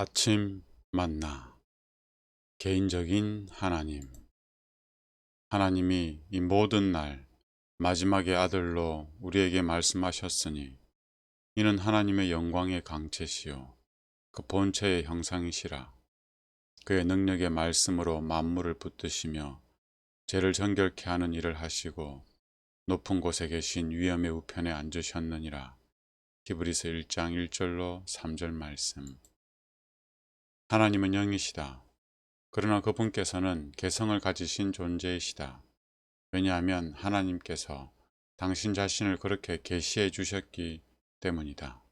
아침 만나. 개인적인 하나님. 하나님이 이 모든 날 마지막의 아들로 우리에게 말씀하셨으니 이는 하나님의 영광의 강체시요 그 본체의 형상이시라. 그의 능력의 말씀으로 만물을 붙드시며 죄를 정결케 하는 일을 하시고 높은 곳에 계신 위엄의 우편에 앉으셨느니라. 히브리서 1장 1절로 3절 말씀 하나님은 영이시다. 그러나 그분께서는 개성을 가지신 존재이시다. 왜냐하면 하나님께서 당신 자신을 그렇게 계시해 주셨기 때문이다.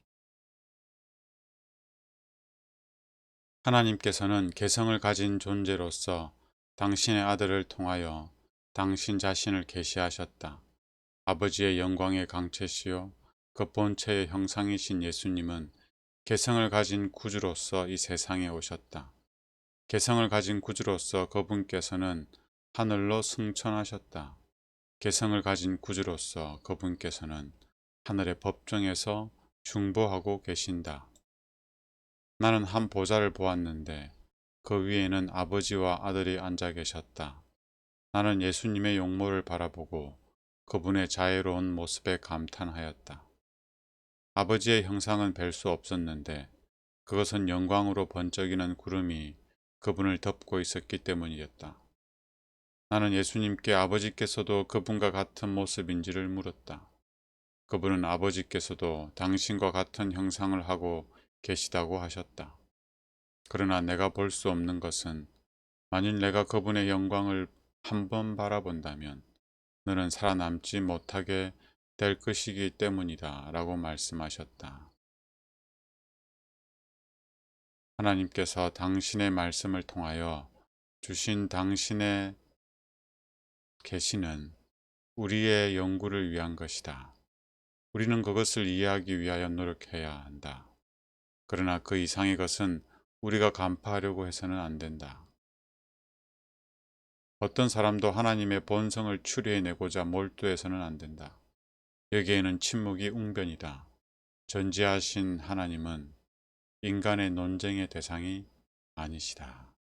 하나님께서는 개성을 가진 존재로서 당신의 아들을 통하여 당신 자신을 계시하셨다. 아버지의 영광의 강체시요 그 본체의 형상이신 예수님은 개성을 가진 구주로서 이 세상에 오셨다. 개성을 가진 구주로서 그분께서는 하늘로 승천하셨다. 개성을 가진 구주로서 그분께서는 하늘의 법정에서 중보하고 계신다. 나는 한 보좌를 보았는데 그 위에는 아버지와 아들이 앉아 계셨다. 나는 예수님의 용모를 바라보고 그분의 자애로운 모습에 감탄하였다. 아버지의 형상은 뵐 수 없었는데 그것은 영광으로 번쩍이는 구름이 그분을 덮고 있었기 때문이었다. 나는 예수님께 아버지께서도 그분과 같은 모습인지를 물었다. 그분은 아버지께서도 당신과 같은 형상을 하고 계시다고 하셨다. 그러나 내가 볼 수 없는 것은 만일 내가 그분의 영광을 한 번 바라본다면 너는 살아남지 못하게 될 것이기 때문이다 라고 말씀하셨다. 하나님께서 당신의 말씀을 통하여 주신 당신의 계시는 우리의 연구를 위한 것이다. 우리는 그것을 이해하기 위하여 노력해야 한다. 그러나 그 이상의 것은 우리가 간파하려고 해서는 안 된다. 어떤 사람도 하나님의 본성을 추리해내고자 몰두해서는 안 된다. 여기에는 침묵이 웅변이다. 전지하신 하나님은 인간의 논쟁의 대상이 아니시다.